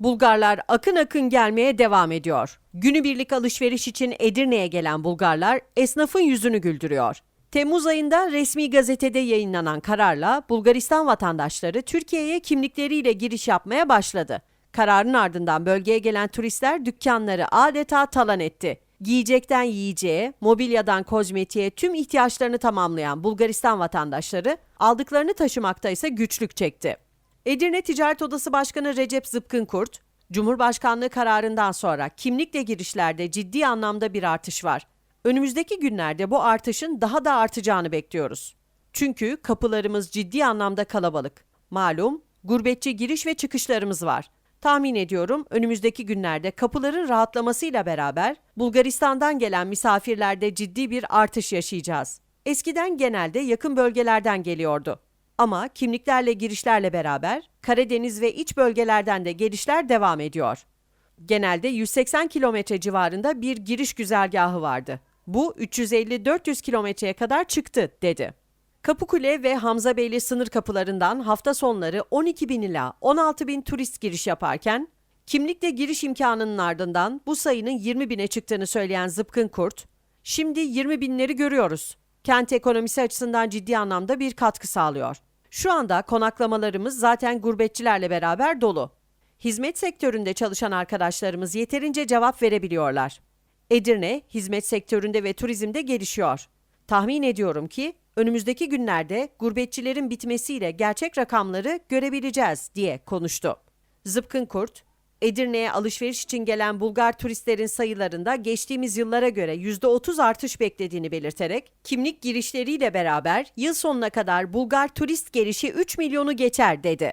Bulgarlar akın akın gelmeye devam ediyor. Günübirlik alışveriş için Edirne'ye gelen Bulgarlar esnafın yüzünü güldürüyor. Temmuz ayında resmi gazetede yayınlanan kararla Bulgaristan vatandaşları Türkiye'ye kimlikleriyle giriş yapmaya başladı. Kararın ardından bölgeye gelen turistler dükkanları adeta talan etti. Giyecekten yiyeceğe, mobilyadan kozmetiğe tüm ihtiyaçlarını tamamlayan Bulgaristan vatandaşları aldıklarını taşımakta ise güçlük çekti. Edirne Ticaret Odası Başkanı Recep Zıpkınkurt, Cumhurbaşkanlığı kararından sonra kimlikle girişlerde ciddi anlamda bir artış var. Önümüzdeki günlerde bu artışın daha da artacağını bekliyoruz. Çünkü kapılarımız ciddi anlamda kalabalık. Malum, gurbetçi giriş ve çıkışlarımız var. Tahmin ediyorum önümüzdeki günlerde kapıların rahatlamasıyla beraber Bulgaristan'dan gelen misafirlerde ciddi bir artış yaşayacağız. Eskiden genelde yakın bölgelerden geliyordu. Ama kimliklerle girişlerle beraber Karadeniz ve iç bölgelerden de gelişler devam ediyor. Genelde 180 kilometre civarında bir giriş güzergahı vardı. Bu 350-400 kilometreye kadar çıktı, dedi. Kapıkule ve Hamzabeyli sınır kapılarından hafta sonları 12 bin ila 16 bin turist giriş yaparken, kimlikle giriş imkanının ardından bu sayının 20 bine çıktığını söyleyen Zıpkın Kurt, şimdi 20 binleri görüyoruz. Kent ekonomisi açısından ciddi anlamda bir katkı sağlıyor. Şu anda konaklamalarımız zaten gurbetçilerle beraber dolu. Hizmet sektöründe çalışan arkadaşlarımız yeterince cevap verebiliyorlar. Edirne, hizmet sektöründe ve turizmde gelişiyor. Tahmin ediyorum ki önümüzdeki günlerde gurbetçilerin bitmesiyle gerçek rakamları görebileceğiz diye konuştu. Zıpkın Kurt, Edirne'ye alışveriş için gelen Bulgar turistlerin sayılarında geçtiğimiz yıllara göre %30 artış beklediğini belirterek, kimlik girişleriyle beraber yıl sonuna kadar Bulgar turist gelişi 3 milyonu geçer dedi.